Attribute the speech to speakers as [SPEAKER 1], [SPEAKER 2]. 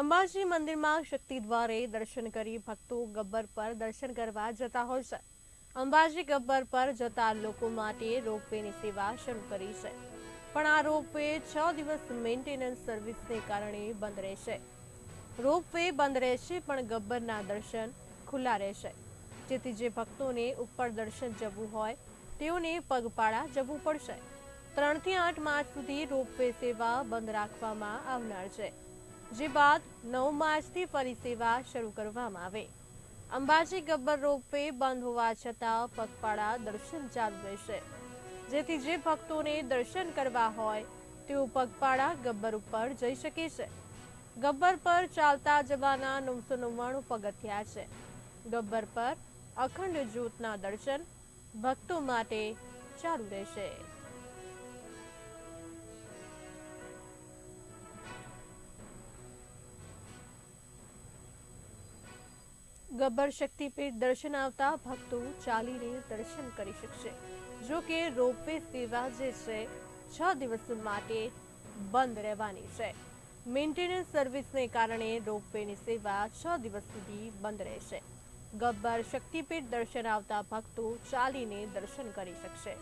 [SPEAKER 1] અંબાજી મંદિરમાં શક્તિ દ્વારે દર્શન કરી ભક્તો ગબ્બર પર દર્શન કરવા જતા હોય છે. અંબાજી ગબ્બર પર જતા લોકો માટે રોપવેની સેવા શરૂ કરી છે. પણ આ રોપવે છ દિવસ મેન્ટેનન્સ સર્વિસને કારણે બંધ રહેશે. રોપવે બંધ રહેશે, પણ ગબ્બરના દર્શન ખુલ્લા રહેશે. જેથી જે ભક્તોને ઉપર દર્શન જવું હોય, તેઓને પગપાળા જવું પડશે. ત્રણથી આઠ માર્ચ સુધી રોપવે સેવા બંધ રાખવામાં આવનાર છે. જે બાદ નવ માર્ચથી ફરી સેવા શરૂ કરવામાં આવે. અંબાજી ગબ્બર રોપવે બંધ હોવા છતાં પગપાળા દર્શન ચાલુ રહેશે. જેથી જે ભક્તોને દર્શન કરવા હોય, તેઓ પગપાળા ગબ્બર ઉપર જઈ શકે છે. ગબ્બર પર ચાલતા જવાના નવસો નવ્વાણું પગથિયા છે. ગબ્બર પર અખંડ જ્યોતના દર્શન ભક્તો માટે ચાલુ રહેશે. ગબ્બર શક્તિપીઠ દર્શન આવતા ભક્તો ચાલીને દર્શન કરી શકશે. જો કે રોપવે સેવા જે છે, છ દિવસ માટે બંધ રહેવાની છે. મેન્ટેનન્સ સર્વિસને કારણે રોપવેની સેવા છ દિવસ સુધી બંધ રહેશે. ગબ્બર શક્તિપીઠ દર્શન આવતા ભક્તો ચાલીને દર્શન કરી શકશે.